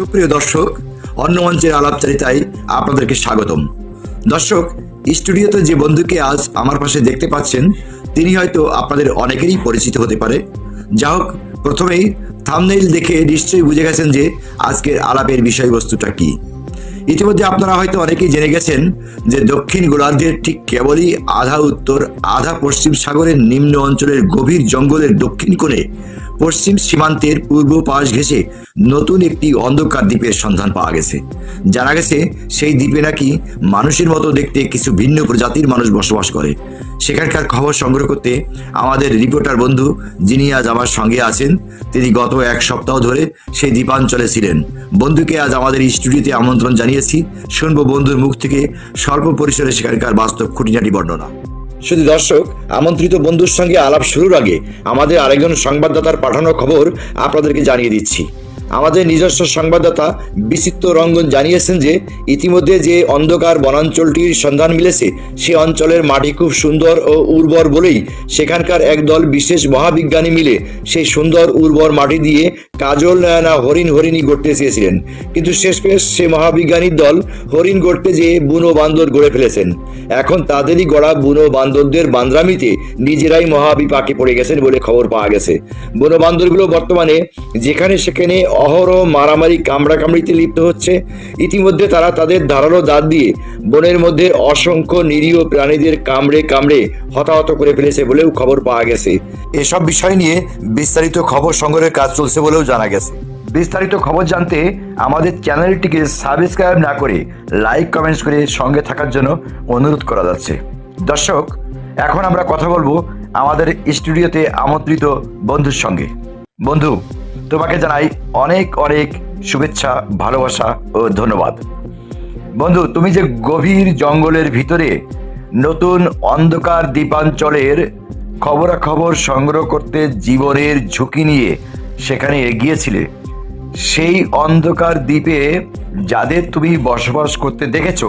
সুপ্রিয় দর্শক অন্য মঞ্চের আলাপচারিতায় আপনাদেরকে স্বাগতম। দর্শক, স্টুডিওতে যে বন্ধুকে আজ আমার পাশে দেখতে পাচ্ছেন, তিনি হয়তো আপনাদের অনেকেরই পরিচিত হতে পারে। যা হোক, প্রথমেই থামনেইল দেখে নিশ্চয়ই বুঝে গেছেন যে আজকের আলাপের বিষয়বস্তুটা কি। ইতিমধ্যে আপনারা হয়তো অনেকেই জেনে গেছেন যে দক্ষিণ গোলার্ধের ঠিক কেবলই আধা উত্তর, আধা পশ্চিম সাগরের নিম্ন অঞ্চলের গভীর জঙ্গলের দক্ষিণ কোণে পশ্চিম সীমান্তের পূর্ব পাশ ঘেঁষে নতুন একটি অন্ধকার দ্বীপের সন্ধান পাওয়া গেছে। জানা গেছে, সেই দ্বীপে নাকি মানুষের মতো দেখতে কিছু ভিন্ন প্রজাতির মানুষ বসবাস করে। সেখানকার খবর সংগ্রহ করতে আমাদের রিপোর্টার বন্ধু, যিনি আজ আমার সঙ্গে আছেন, তিনি গত এক সপ্তাহ ধরে সেই দ্বীপাঞ্চলে ছিলেন। বন্ধুকে আজ আমাদের স্টুডিওতে আমন্ত্রণ জানিয়েছি। শুনব বন্ধুর মুখ থেকে স্বল্প পরিসরে সেখানকার বাস্তব খুঁটিনাটি বর্ণনা। শুধু দর্শক, আমন্ত্রিত বন্ধুর সঙ্গে আলাপ শুরুর আগে আমাদের আরেকজন সংবাদদাতার পাঠানো খবর আপনাদেরকে জানিয়ে দিচ্ছি। আমাদের নিজস্ব সংবাদদাতা বিচিত্র রঙ্গন জানিয়েছেন যে ইতিমধ্যে যে অন্ধকার বনাঞ্চলটির সন্ধান মিলেছে, সে অঞ্চলের মাটি খুব সুন্দর ও উর্বর বলেই সেখানকার একদল বিশেষ মহাবিজ্ঞানী মিলে সেই সুন্দর উর্বর মাটি দিয়ে কাজল না হরিণ হরিণী গড়তে চেয়েছিলেন। কিন্তু শেষ শেষমেশ সে মহাবিজ্ঞানীর দল হরিণ গড়তে যেয়ে বুনো বান্দর গড়ে ফেলেছেন। এখন তাদেরই গড়া বুনো বান্দরদের বান্দ্রামিতে নিজেরাই মহাবিপাকে পড়ে গেছেন বলে খবর পাওয়া গেছে। বুনো বান্দরগুলো বর্তমানে যেখানে সেখানে অহরহ মারামারি কামড়া কামড়াকামড়িতে লিপ্ত হচ্ছে। ইতিমধ্যে তারা তাদের ধারালো দাঁত দিয়ে বনের মধ্যে অসংখ্য নিরীহ প্রাণীদের কামড়ে কামড়ে হতাহত করে ফেলেছে বলেও খবর পাওয়া গেছে। এসব বিষয় নিয়ে বিস্তারিত খবর সংগ্রহের কাজ চলছে বলেও জানা গেছে। বিস্তারিত খবর জানতে আমাদের চ্যানেলটিকে সাবস্ক্রাইব না করে লাইক, কমেন্টস করে সঙ্গে থাকার জন্য অনুরোধ করা যাচ্ছে। দর্শক, এখন আমরা কথা বলব আমাদের স্টুডিওতে আমন্ত্রিত বন্ধুর সঙ্গে। বন্ধু তোমাকে জানাই অনেক অনেক শুভেচ্ছা, ভালোবাসা ও ধন্যবাদ। বন্ধু, তুমি যে গভীর জঙ্গলের ভিতরে নতুন অন্ধকার দ্বীপাঞ্চলের খবরাখবর সংগ্রহ করতে জীবনের ঝুঁকি নিয়ে সেখানে এগিয়েছিলে, সেই অন্ধকার দ্বীপে যাদের তুমি বসবাস করতে দেখেছ,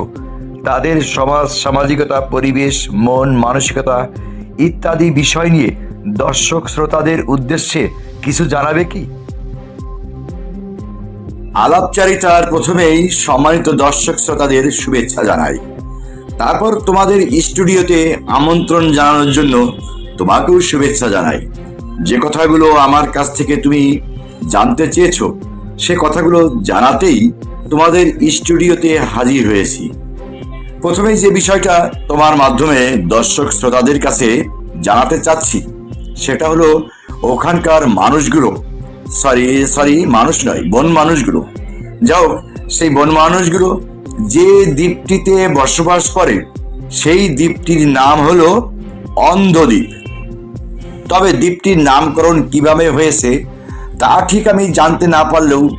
তাদের সমাজ, সামাজিকতা, পরিবেশ, মন, মানসিকতা ইত্যাদি বিষয় নিয়ে দর্শক শ্রোতাদের উদ্দেশ্যে কিছু জানাবে কি? আলাপচারিতার প্রথমেই সম্মানিত দর্শক শ্রোতাদের শুভেচ্ছা জানাই। তারপর তোমাদের স্টুডিওতে আমন্ত্রণ জানানোর জন্য তোমাকেও শুভেচ্ছা জানাই। যে কথাগুলো আমার কাছ থেকে তুমি জানতে চেয়েছো, সে কথাগুলো জানাতেই তোমাদের স্টুডিওতে হাজির হয়েছি। প্রথমেই যে বিষয়টা তোমার মাধ্যমে দর্শক শ্রোতাদের কাছে জানাতে চাচ্ছি, সেটা হলো ওখানকার মানুষগুলো সরি সরি, মানুষ নয়, বন মানুষগুলো। যাও, সেই বন মানুষগুলো যে দ্বীপটিতে বসবাস করে, সেই দ্বীপটির নাম হলো অন্ধদ্বীপ। তবে দ্বীপটির নামকরণ কীভাবে হয়েছে, তা ঠিক আমি জানতে না পারলেও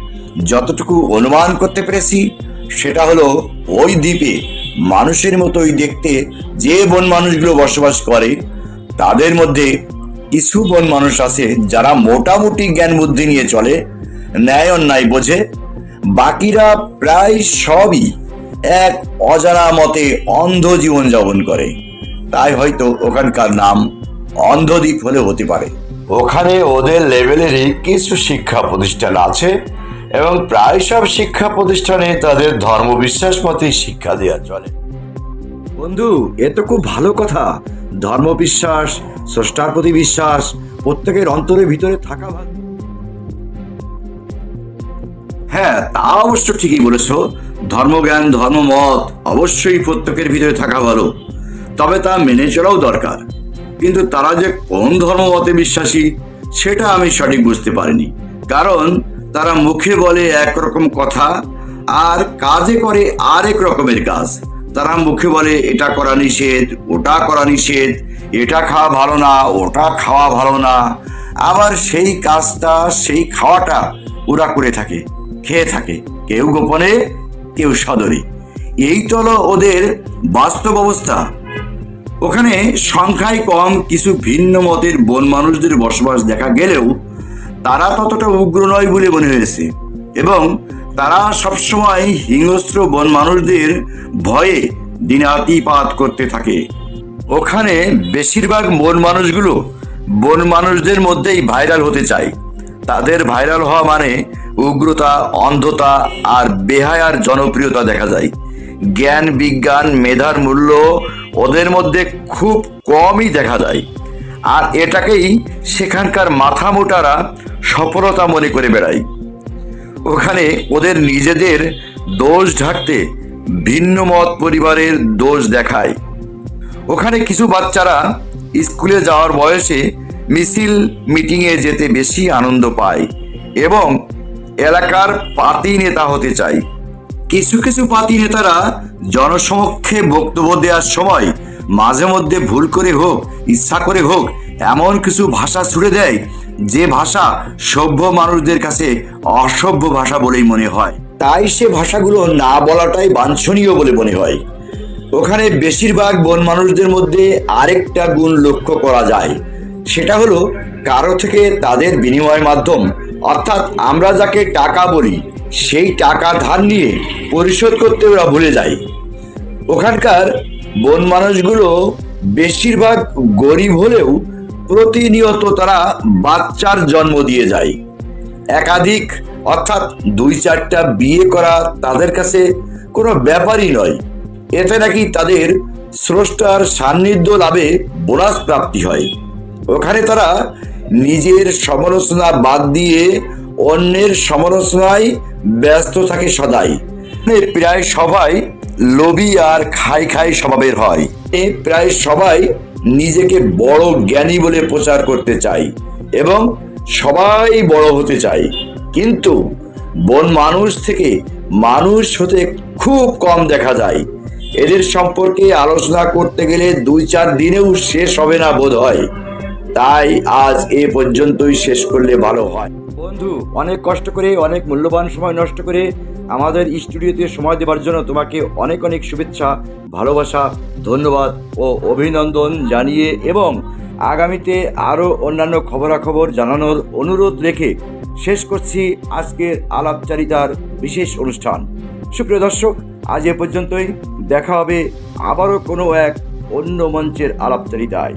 যতটুকু অনুমান করতে পেরেছি, সেটা হলো ওই দ্বীপে মানুষের মতোই দেখতে যে বন মানুষগুলো বসবাস করে, তাদের মধ্যে কিছু বন মানুষ আছে যারা মোটামুটি জ্ঞান বুদ্ধি নিয়ে চলে ন্যায় অন্যায় বোঝে। বাকিরা প্রায় সবই এক অজানা মতে অন্ধ জীবন যাপন করে। তাই হয়তো ওখানকার নাম অন্ধদ্বীপ হলে হতে পারে। ওখানে ওদের লেভেলেরই কিছু শিক্ষা প্রতিষ্ঠান আছে এবং প্রায় সব শিক্ষা প্রতিষ্ঠানে তাদের ধর্মবিশ্বাস মতেই শিক্ষা দেওয়া চলে। বন্ধু এ তো খুব ভালো কথা। ধর্মবিশ্বাস, স্রষ্টার প্রতি বিশ্বাস, প্রত্যেকের অন্তরের ভিতরে থাকা হ্যাঁ তা অবশ্য ঠিকই বলেছ। ধর্মজ্ঞান, ধর্মমত অবশ্যই প্রত্যেকের ভিতরে থাকা ভালো। তবে তা মেনে চলাও দরকার। কিন্তু তারা যে কোন ধর্মমতে বিশ্বাসী, সেটা আমি সঠিক বুঝতে পারিনি। কারণ তারা মুখে বলে একরকম কথা, আর কাজে করে আরেক রকমের কাজ। তারা মুখে বলে, এটা করা নিষেধ, ওটা করা নিষেধ, এটা খাওয়া ভালো না, ওটা খাওয়া ভালো না। আবার সেই কাজটা, সেই খাওয়াটা ওরা করে থাকে, খেয়ে থাকে, কেউ গোপনে, কেউ সদরে। এই তো হলো ওদের বাস্তব অবস্থা। ওখানে সংখ্যায় কম, কিছু ভিন্ন মতের বন মানুষদের বসবাস দেখা গেলেও তারা ততটা উগ্র নয় বলে মনে হয়েছে। এবং তারা সবসময় হিংস্র বন মানুষদের ভয়ে দিনাতিপাত করতে থাকে। ওখানে বেশিরভাগ বন মানুষগুলো বন মানুষদের মধ্যেই ভাইরাল হতে চায়। তাদের ভাইরাল হওয়া মানে উগ্রতা, অন্ধতা আর বেহায়ার জনপ্রিয়তা দেখা যায়। জ্ঞান, বিজ্ঞান, মেধার মূল্য ওদের মধ্যে খুব কমই দেখা যায়। আর এটাকেই সেখানকার মাথা মোটারা সফলতা মনে করে বেড়ায়। ওখানে ওদের নিজেদের দোষ ঢাকতে ভিন্ন মত পরিবারের দোষ দেখায়। ওখানে কিছু বাচ্চারা স্কুলে যাওয়ার বয়সে মিছিল, মিটিংয়ে যেতে বেশি আনন্দ পায় এবং এলাকার পাতি নেতা হতে চায়। কিছু কিছু পাতি নেতারা জনসমক্ষে বক্তব্য দেওয়ার সময় মাঝে মধ্যে ভুল করে হোক, ইচ্ছা করে হোক, এমন কিছু ভাষা ছুড়ে দেয় যে ভাষা সভ্য মানুষদের কাছে অসভ্য ভাষা বলেই মনে হয়। তাই সে ভাষাগুলো না বলাটাই বাঞ্ছনীয় বলে মনে হয়। ওখানে বেশিরভাগ বন মানুষদের মধ্যে আরেকটা গুণ লক্ষ্য করা যায়। সেটা হলো, কারও থেকে তাদের বিনিময় মাধ্যম, অর্থাৎ আমরা যাকে টাকা বলি, সেই টাকা ধার নিয়ে পরিশোধ করতে ওরা ভুলে যায়। ওখানকার বন মানুষগুলো বেশিরভাগ গরিব হলেও প্রতিনিয়ত তারা বাচ্চার জন্ম দিয়ে যায়। একাধিক, অর্থাৎ দুই চারটা বিয়ে করা তাদের কাছে কোনো ব্যাপারই নয়। এতে নাকি তাদের স্রষ্টার সান্নিধ্য লাভে বোনাস প্রাপ্তি হয়। ওখানে তারা নিজের সমালোচনা বাদ দিয়ে অন্যের সমালোচনায় ব্যস্ত থাকে সদাই। প্রায় সবাই লোভী আর খাই খাই স্বভাবের হয়। প্রায় সবাই নিজেকে বড় জ্ঞানী বলে প্রচার করতে চাই এবং সবাই বড় হতে চায় কিন্তু বন মানুষ থেকে মানুষ হতে খুব কম দেখা যায়। এদের সম্পর্কে আলোচনা করতে গেলে দুই চার দিনেও শেষ হবে না বোধ হয় তাই আজ এ পর্যন্তই শেষ করলে ভালো হয়। বন্ধু, অনেক কষ্ট করে, অনেক মূল্যবান সময় নষ্ট করে আমাদের স্টুডিওতে সময় দেওয়ার জন্য তোমাকে অনেক অনেক শুভেচ্ছা, ভালোবাসা, ধন্যবাদ ও অভিনন্দন জানিয়ে এবং আগামীতে আরও অন্যান্য খবরাখবর জানানোর অনুরোধ রেখে শেষ করছি আজকের আলাপচারিতার বিশেষ অনুষ্ঠান। সুপ্রিয় দর্শক, আজ এ পর্যন্তই। দেখা হবে আবারও কোনো এক অন্য মঞ্চের আলাপচারিতায়।